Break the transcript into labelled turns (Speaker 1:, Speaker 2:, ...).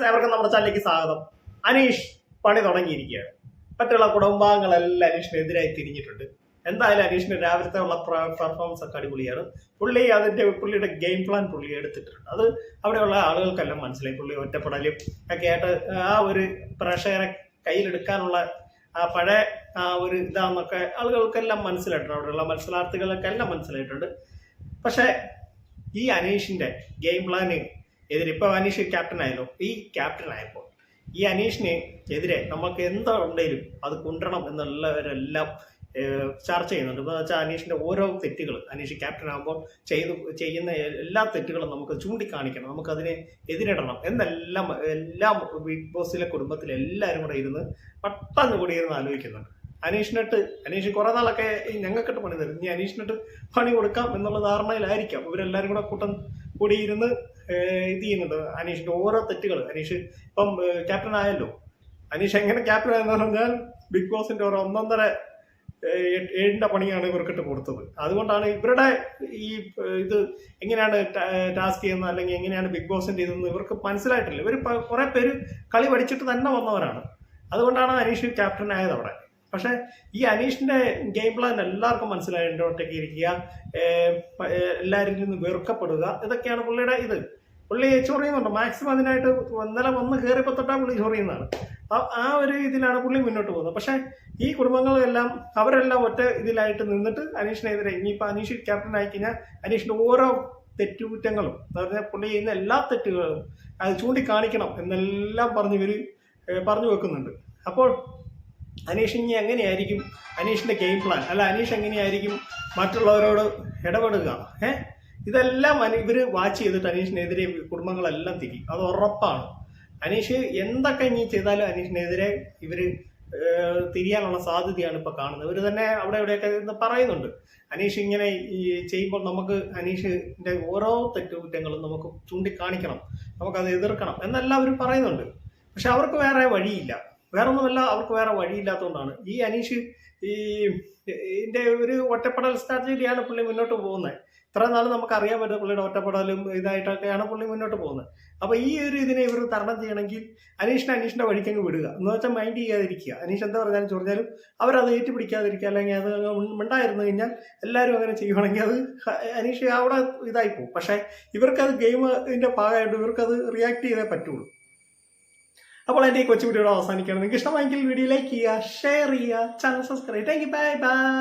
Speaker 1: അവർക്ക് നമ്മുടെ ചാനലിലേക്ക് സ്വാഗതം. അനീഷ് പണി തുടങ്ങിയിരിക്കുകയാണ്. മറ്റുള്ള കുടുംബാംഗങ്ങളെല്ലാം അനീഷിനെതിരായി തിരിഞ്ഞിട്ടുണ്ട്. എന്തായാലും അനീഷിന് രാവിലത്തെ ഉള്ള പെർഫോമൻസ് ഒക്കെ അടിപൊളിയാണ്. പുള്ളി അതിന്റെ പുള്ളിയുടെ ഗെയിം പ്ലാൻ പുള്ളി എടുത്തിട്ടുണ്ട്. അത് അവിടെയുള്ള ആളുകൾക്കെല്ലാം മനസ്സിലായി. പുള്ളി ഒറ്റപ്പെടലും ഒക്കെ ആയിട്ട് ആ ഒരു പ്രേക്ഷകരെ കയ്യിലെടുക്കാനുള്ള ആ പഴയ ആ ഒരു ഇതാന്നൊക്കെ ആളുകൾക്കെല്ലാം മനസ്സിലായിട്ടുണ്ട്. അവിടെയുള്ള മത്സരാർത്ഥികൾക്കെല്ലാം മനസ്സിലായിട്ടുണ്ട്. പക്ഷേ ഈ അനീഷിന്റെ ഗെയിം പ്ലാന് എതിരെ ഇപ്പൊ അനീഷ് ക്യാപ്റ്റൻ ആയല്ലോ. ഈ ക്യാപ്റ്റൻ ആയപ്പോൾ ഈ അനീഷിന് എതിരെ നമുക്ക് എന്തുണ്ടെങ്കിലും അത് കൊണ്ടുവരണം എന്നുള്ളവരെല്ലാം ചർച്ച ചെയ്യുന്നുണ്ട്. എന്ന് വെച്ചാൽ അനീഷിന്റെ ഓരോ തെറ്റുകൾ അനീഷ് ക്യാപ്റ്റൻ ആകുമ്പോൾ ചെയ്തു ചെയ്യുന്ന എല്ലാ തെറ്റുകളും നമുക്ക് ചൂണ്ടിക്കാണിക്കണം. നമുക്കതിനെ എതിരിടണം. എന്നെല്ലാം എല്ലാം ബിഗ് ബോസിലെ കുടുംബത്തിലെ എല്ലാവരും കൂടെ ഇരുന്ന് പെട്ടെന്ന് കൂടി ഇരുന്ന് ആലോചിക്കുന്നുണ്ട്. അനീഷിനിട്ട് അനീഷ് കുറെ നാളൊക്കെ ഞങ്ങൾക്കിട്ട് പണി തരും. ഇനി അനീഷിനിട്ട് പണി കൊടുക്കാം എന്നുള്ള ധാരണയിലായിരിക്കാം. ഇവരെല്ലാവരും കൂടെ കൂട്ടം കൂടി ഇരുന്ന് ഏഹ്, ഇത് ചെയ്യുന്നുണ്ട് അനീഷിന്റെ ഓരോ തെറ്റുകൾ. അനീഷ് ഇപ്പം ക്യാപ്റ്റൻ ആയല്ലോ. അനീഷ് എങ്ങനെ ക്യാപ്റ്റൻ ആയെന്ന് പറഞ്ഞാൽ ബിഗ് ബോസിന്റെ ഒരു ഒന്നൊന്നര ഏഴിന്റെ പണിയാണ് ഇവർക്കിട്ട് കൊടുത്തത്. അതുകൊണ്ടാണ് ഇവരുടെ ഈ ഇത് എങ്ങനെയാണ് ടാസ്ക് ചെയ്യുന്നത് അല്ലെങ്കിൽ എങ്ങനെയാണ് ബിഗ് ബോസിന്റെ ഇതെന്ന് ഇവർക്ക് മനസ്സിലായിട്ടില്ല. ഇവർ കുറെ പേര് കളി പഠിച്ചിട്ട് തന്നെ വന്നവരാണ്. അതുകൊണ്ടാണ് അനീഷ് ക്യാപ്റ്റൻ ആയത് അവിടെ. പക്ഷെ ഈ അനീഷിന്റെ ഗെയിം പ്ലാൻ എല്ലാവർക്കും മനസ്സിലായി എന്റെ ഒറ്റയ്ക്ക് ഇരിക്കുക എല്ലാവരും നിന്ന് വെറുക്കപ്പെടുക ഇതൊക്കെയാണ് പുള്ളിയുടെ ഇത്. പുള്ളി ചൊറിയുന്നുണ്ട് മാക്സിമം അതിനായിട്ട് ഇന്നലെ വന്ന് കയറിയപ്പോൾ തൊട്ടാ പുള്ളി ചൊറിയുന്നതാണ് ആ- ഒരു ഇതിലാണ് പുള്ളി മുന്നോട്ട് പോകുന്നത്. പക്ഷേ ഈ കുടുംബങ്ങളെല്ലാം അവരെല്ലാം ഒറ്റ ഇതിലായിട്ട് നിന്നിട്ട് അനീഷിനെതിരെ ഇനിയിപ്പോൾ അനീഷ് ക്യാപ്റ്റൻ ആയി കഴിഞ്ഞാൽ അനീഷിന്റെ ഓരോ തെറ്റുകുറ്റങ്ങളും എന്ന് പറഞ്ഞാൽ പുള്ളി ചെയ്യുന്ന എല്ലാ തെറ്റുകളും അത് ചൂണ്ടിക്കാണിക്കണം എന്നെല്ലാം പറഞ്ഞ് ഇവർ പറഞ്ഞു വെക്കുന്നുണ്ട്. അപ്പോൾ അനീഷ് ഇനി എങ്ങനെയായിരിക്കും അനീഷിന്റെ ഗെയിം പ്ലാൻ അല്ല അനീഷ് എങ്ങനെയായിരിക്കും മറ്റുള്ളവരോട് ഇടപെടുക? ഏ? ഇതെല്ലാം ഇവർ വാച്ച് ചെയ്തിട്ട് അനീഷിനെതിരെ കുടുംബങ്ങളെല്ലാം തിരിയും അത് ഉറപ്പാണ്. അനീഷ് എന്തൊക്കെ ഇനി ചെയ്താലും അനീഷിനെതിരെ ഇവർ തിരിയാനുള്ള സാധ്യതയാണ് ഇപ്പോൾ കാണുന്നത്. ഇവർ തന്നെ അവിടെ ഇവിടെയൊക്കെ പറയുന്നുണ്ട്. അനീഷ് ഇങ്ങനെ ഈ ചെയ്യുമ്പോൾ നമുക്ക് അനീഷിന്റെ ഓരോ തെറ്റുകുറ്റങ്ങളും നമുക്ക് ചൂണ്ടിക്കാണിക്കണം. നമുക്കത് എതിർക്കണം. എന്നെല്ലാം അവർ പറയുന്നുണ്ട്. പക്ഷെ അവർക്ക് വേറെ വഴിയില്ല. വേറൊന്നുമല്ല അവർക്ക് വേറെ വഴിയില്ലാത്തതുകൊണ്ടാണ്. ഈ അനീഷ് ഈ ഇതിന്റെ ഒരു ഒറ്റപ്പെടൽ സ്ട്രാറ്റജിയിലാണ് പുള്ളി മുന്നോട്ട് പോകുന്നത്. ഇത്ര നാൾ നമുക്ക് അറിയാൻ പറ്റും പുള്ളിയുടെ ഒറ്റപ്പെടലും ഇതായിട്ടൊക്കെയാണ് പുള്ളി മുന്നോട്ട് പോകുന്നത്. അപ്പൊ ഈ ഒരു ഇതിനെ ഇവർ തരണം ചെയ്യണമെങ്കിൽ അനീഷിനെ അനീഷിന്റെ വഴിക്കങ്ങ് വിടുക. എന്ന് വെച്ചാൽ മൈൻഡ് ചെയ്യാതിരിക്കുക. അനീഷ് എന്താ പറഞ്ഞാലും ചൊറിഞ്ഞാലും അവരത് ഏറ്റുപിടിക്കാതിരിക്കുക. അല്ലെങ്കിൽ അത് മിണ്ടായിരുന്നു കഴിഞ്ഞാൽ എല്ലാവരും അങ്ങനെ ചെയ്യുവാണെങ്കിൽ അത് അനീഷ് അവിടെ ഇതായി പോകും പക്ഷെ ഇവർക്കത് ഗെയിമിന്റെ ഭാഗമായിട്ട് ഇവർക്കത് റിയാക്ട് ചെയ്തേ പറ്റുള്ളൂ. അപ്പോൾ എന്റെ ഈ കൊച്ചു വീഡിയോ അവസാനിക്കുകയാണ്. നിങ്ങൾക്ക് ഇഷ്ടമായെങ്കിൽ വീഡിയോ ലൈക്ക് ചെയ്യുക ഷെയർ ചെയ്യുക channel subscribe thank you bye bye